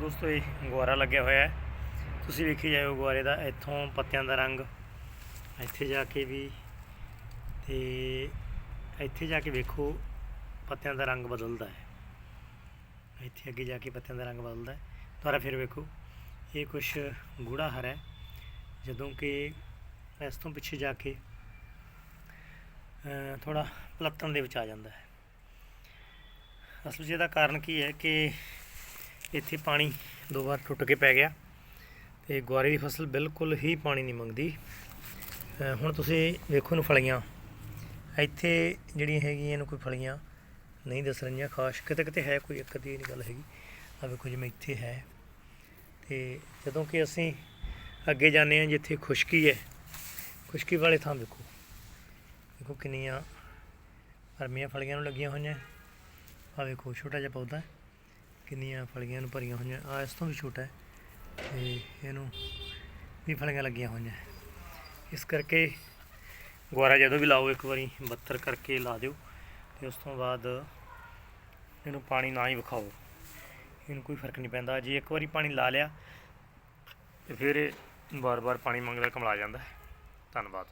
ਦੋਸਤੋ ਇਹ ਗੁਆਰਾ ਲੱਗਿਆ ਹੋਇਆ ਹੈ। ਤੁਸੀਂ ਵੇਖੀ ਜਾਇਓ ਗੁਆਰੇ ਦਾ, ਇੱਥੋਂ ਪੱਤਿਆਂ ਦਾ ਰੰਗ। ਇੱਥੇ ਜਾ ਕੇ ਵੀ ਤੇ ਇੱਥੇ ਜਾ ਕੇ ਵੇਖੋ, ਪੱਤਿਆਂ ਦਾ ਰੰਗ ਬਦਲਦਾ ਹੈ। ਇੱਥੇ ਅੱਗੇ ਜਾ ਕੇ ਪੱਤਿਆਂ ਦਾ ਰੰਗ ਬਦਲਦਾ ਹੈ। ਦੁਬਾਰਾ ਫਿਰ ਵੇਖੋ, ਇਹ ਕੁਛ ਗੂੜਾ ਹਰਾ ਹੈ। ਜਦੋਂ ਕਿ ਇਸ ਤੋਂ ਪਿੱਛੇ ਜਾ ਕੇ ਥੋੜਾ ਪਲੱਤਣ ਦੇ ਵਿੱਚ ਆ ਜਾਂਦਾ ਹੈ। ਅਸਲ 'ਚ ਇਹਦਾ ਕਾਰਨ ਕੀ ਹੈ ਕਿ ਇੱਥੇ ਪਾਣੀ ਦੋ ਵਾਰ ਟੁੱਟ ਕੇ ਪੈ ਗਿਆ ਤੇ ਗੁਆਰੇ ਦੀ ਫਸਲ ਬਿਲਕੁਲ ਹੀ ਪਾਣੀ ਨਹੀਂ ਮੰਗਦੀ। ਹੁਣ ਤੁਸੀਂ ਵੇਖੋ ਨੂੰ ਫਲੀਆਂ। ਇੱਥੇ ਜਿਹੜੀਆਂ ਹੈਗੀਆਂ ਇਹਨੂੰ ਕੋਈ ਫਲੀਆਂ ਨਹੀਂ ਦਿਸ ਰਹੀਆਂ, ਖਾਸ ਕਿਤੇ ਕਿਤੇ ਹੈ ਕੋਈ ਇੱਕ ਦੀ ਨਹੀਂ ਗੱਲ ਹੈਗੀ। ਆ ਵੇਖੋ ਜਿਵੇਂ ਇੱਥੇ ਹੈ। ਤੇ ਜਦੋਂ ਕਿ ਅਸੀਂ ਅੱਗੇ ਜਾਂਦੇ ਹਾਂ, ਜਿੱਥੇ ਖੁਸ਼ਕੀ ਹੈ, ਖੁਸ਼ਕੀ ਵਾਲੇ ਥਾਂ ਵੇਖੋ। ਦੇਖੋ ਕਿੰਨੀਆਂ ਹਰਮੀਆਂ ਫਲੀਆਂ ਨੂੰ ਲੱਗੀਆਂ ਹੋਈਆਂ। ਆ ਵੇਖੋ, ਛੋਟਾ ਜਿਹਾ ਪੌਦਾ। ਕਿੰਨੀਆਂ ਫਲੀਆਂ ਨੂੰ ਭਰੀਆਂ ਹੋਈਆਂ। ਆ ਇਸ ਤੋਂ ਵੀ ਛੋਟਾ ਹੈ ਤੇ ਇਹਨੂੰ ਵੀ ਫਲੀਆਂ ਲੱਗੀਆਂ ਹੋਈਆਂ। ਇਸ ਕਰਕੇ ਗੁਆਰਾ ਜਦੋਂ ਵੀ ਲਾਓ ਇੱਕ ਵਾਰੀ 72 ਕਰਕੇ ਲਾ ਦਿਓ ਤੇ ਉਸ ਤੋਂ ਬਾਅਦ ਇਹਨੂੰ ਪਾਣੀ ਨਾ ਹੀ ਵਿਖਾਓ। ਇਹਨੂੰ ਕੋਈ ਫ਼ਰਕ ਨਹੀਂ ਪੈਂਦਾ। ਜੇ ਇੱਕ ਵਾਰੀ ਪਾਣੀ ਲਾ ਲਿਆ ਤੇ ਫਿਰ ਇਹ ਵਾਰ-ਵਾਰ ਪਾਣੀ ਮੰਗਦਾ, ਕਮਲਾ ਜਾਂਦਾ ਧੰਨਵਾਦ।